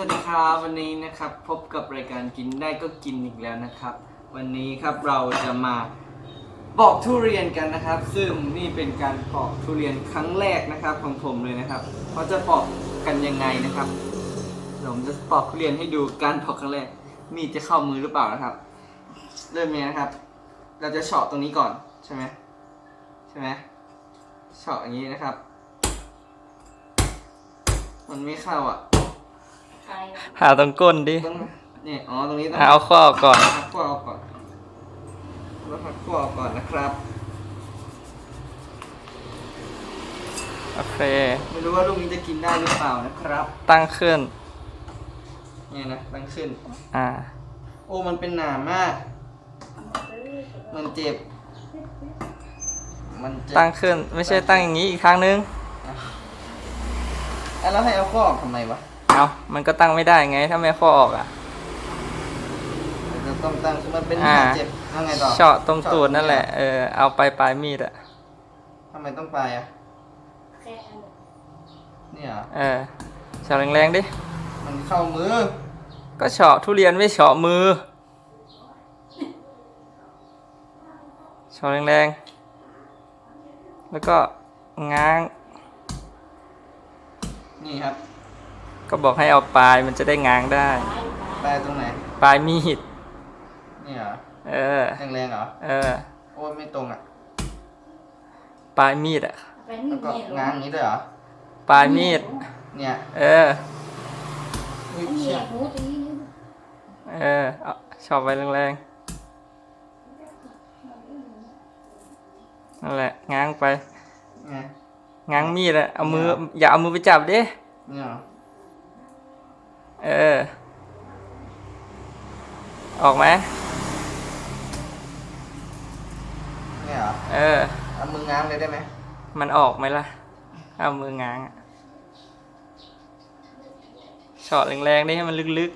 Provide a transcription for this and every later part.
วัสดีครับวันนี้นะครับพบกับรายการกินได้ก็กินอีกแล้วนะครับ วันนี้ครับเราจะมาปอกทุเรียนกันนะครับ ซึ่งนี่เป็นการปอกทุเรียนครั้งแรกนะครับของผมเลยนะครับเขาจะปอกกันยังไงนะครับเดี๋ยวผมจะปอกทุเรียนให้ดูการปอกครั้งแรก มีดจะเข้ามือหรือเปล่านะครับ เริ่มยังไงนะครับ เราจะเฉาะตรงนี้ก่อนใช่ไหมใช่ไหมเฉาะอย่างนี้นะครับ มันไม่เข้าอะ หาตรงก้นดิต้องเนี่ยอ๋อตรงนี้ต้องหาเอาข้อออกก่อนหักขั้วออกก่อนแล้วหักขั้วออกก่อนนะครับโอเค ไม่รู้ว่าลูกนี้จะกินได้หรือเปล่านะครับ ตั้งขึ้นเนี่ยนะตั้งขึ้น อ่า โอ้มันเป็นหนามาก มันเจ็บ มันเจ็บตั้งขึ้นไม่ใช่ตั้งอย่างนี้อีกครั้งนึงอะแล้วให้เอาข้อออกทำไมวะ เอามันก็ตั้งไม่ได้ไง ถ้าไม่ข้อออกอะเดี๋ยวจะต้องตั้งคือมันเป็นหอ่านาเจ็บยังไงต่อเฉาะตรงตูดนั่นแหละ เออ เอาไปปลายมีดอะทำไมต้องไปอะแค่อันหนึ่งเนี่ยเหรอเออเฉาะแรงๆดิ มันเข้ามือ ก็เฉาะทุเรียนไม่เฉาะมือเฉาะแรงๆ แล้วก็ง้าง นี่ครับ ก็บอกให้เอาปลายมันจะได้ง้างได้ไปตรงไหน ปลายมีด นี่เหรอ เออ แรงๆเหรอ เออ โอ้ยไม่ตรงอะ ปลายมีดอะเป็นแล้วก็นี่ง้างอย่างนี้ด้วยเหรอ ปลายมีด เนี่ย เออ อุ้ยอันนี้เชี่ยหมูตีนี่เออเอาชอบไปแรงๆ นั่นแหละ ง้างไป ไง ง้างมีดอะเอามือ อย่าเอามือไปจับดิเนี่ยเหรอ เออ ออกไหมเนี่ยเหรอเออ เอามือง้างเลยได้ไหมมันออกไหมล่ะ เอามือง้างอะช็อตแรงๆดิให้มันลึก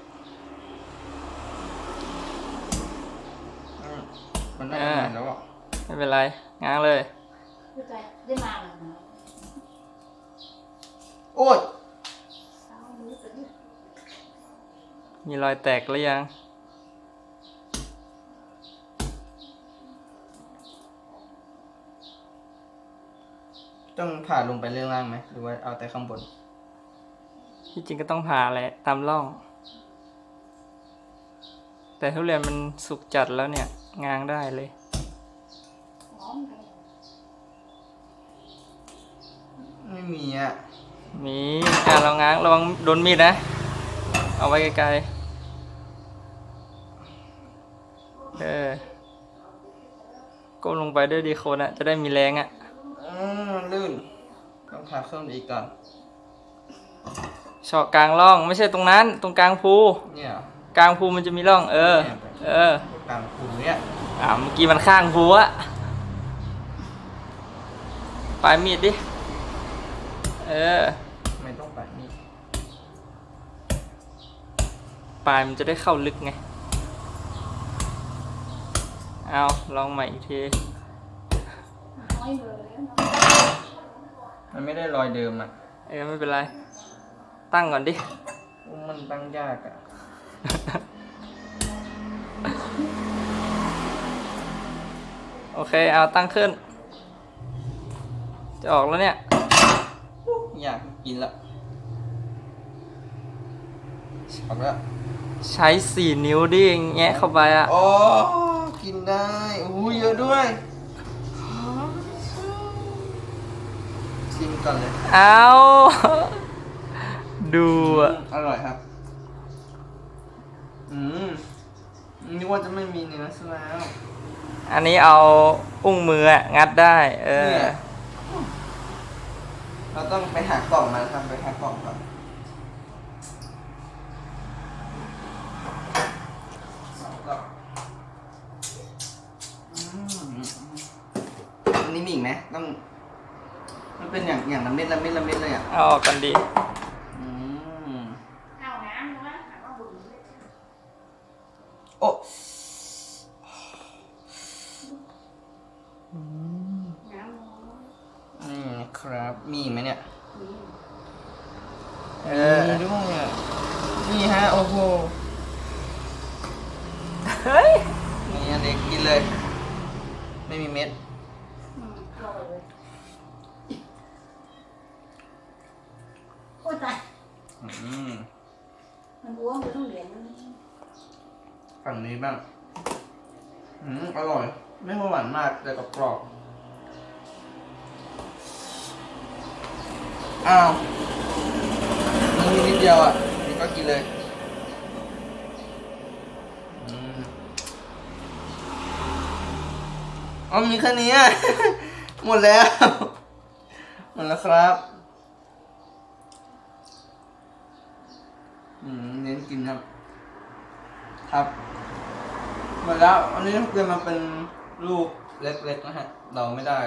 อืมมันไม่ได้ไหนแล้วอะๆ ไม่เป็นไร ง้างเลย คือใจได้มาแล้วนะโอ้ย เอามือสิ มีรอยแตกหรือยัง ต้องผ่าลงไปเรื่องล่างไหม หรือว่าเอาแต่ข้างบน ที่จริงก็ต้องผ่าแหละตามร่อง แต่ทุเรียนมันสุกจัดแล้วเนี่ยง้างได้เลยหอมเลยไม่มีอะ มีอะเราง้างระวังโดนมีดนะ เอาไว้ไกลๆ เออก้มลงไปด้วยดีโคนอะจะได้มีแรงอะอืมมันลื่น ต้องผ่าเครื่องอีกก่อน เฉาะกลางร่องไม่ใช่ตรงนั้น ตรงกลางภูเนี่ยเหรอกลางภูมันจะมีร่อง เออ เออ กลางคูเนี่ยอ่าเมื่อกี้มันข้างภูอะปลายมีดดิ เออ ไม่ต้องไปนี่ ปลายมันจะได้เข้าลึกไง เอาลองใหม่อีกทีน้อยเลยแล้วเนาะมันไม่ได้รอยเดิมอะ เออไม่เป็นไร ตั้งก่อนดิอุ้มมันตั้งยากอะ โอเค เอาตั้งขึ้น จะออกแล้วเนี่ย อยากกินละ ออกแล้วใช้สี่นิ้วดิแงะเข้าไปอะโอ้กินได้อู้เยอะด้วยชิมก่อนเลย เอาดูอะอร่อยครับ อืมนึกว่าจะไม่มีเนื้อซะแล้ว อันนี้เอาอุ้งมืออะงัดได้ เออ เนี่ย เราต้องไปหากล่องมาทำไปหากล่องก่อน ต้องมันเป็นอย่างอย่างละเม็ดละเม็ดละเม็ดเลยอะเอาออกกันดี อืมข้าวน้ำนะถามว่าบุญโอ้น้ำน้อยนี่นะครับ มีอีกไหมเนี่ยมีเออมีด้วยอะมนี่ฮะ โอ้โห เฮ้ย นี่อันนี้กินเลย ไม่มีเม็ด อืมมันอ้วนไปต้องเหรียญมันฝั่งนี้บ้าง อืมอร่อย ไม่หวานมากแต่กรอบๆอ้าวมันมีนิดเดียวอะนี่ก็กินเลย อืมอ๋อมีแค่นี้อะหมดแล้ว หมดแล้วครับ อืมเน้นกินครับ ครับหมดแล้วอันนี้เกิดมาเป็นลูกเล็กๆนะฮะ เราไม่ได้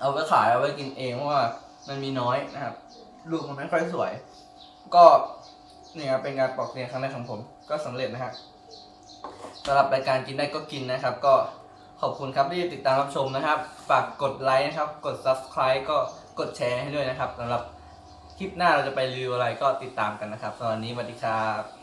เอาไปขายเอาไว้กินเองเพราะว่า มันมีน้อยนะครับ ลูกมันไม่ค่อยสวย ก็เนี่ยเป็นการปอกเรียนครั้งแรกของผม ก็สำเร็จนะฮะสำหรับรายการกินได้ก็กินนะครับ ก็ขอบคุณครับที่ติดตามรับชมนะครับ ฝากกดไลค์นะครับ กด subscribe ก็กดแชร์ให้ด้วยนะครับสำหรับ คลิปหน้าเราจะไปรีวิวอะไรก็ติดตามกันนะครับสำหรับวันนี้สวัสดีครับ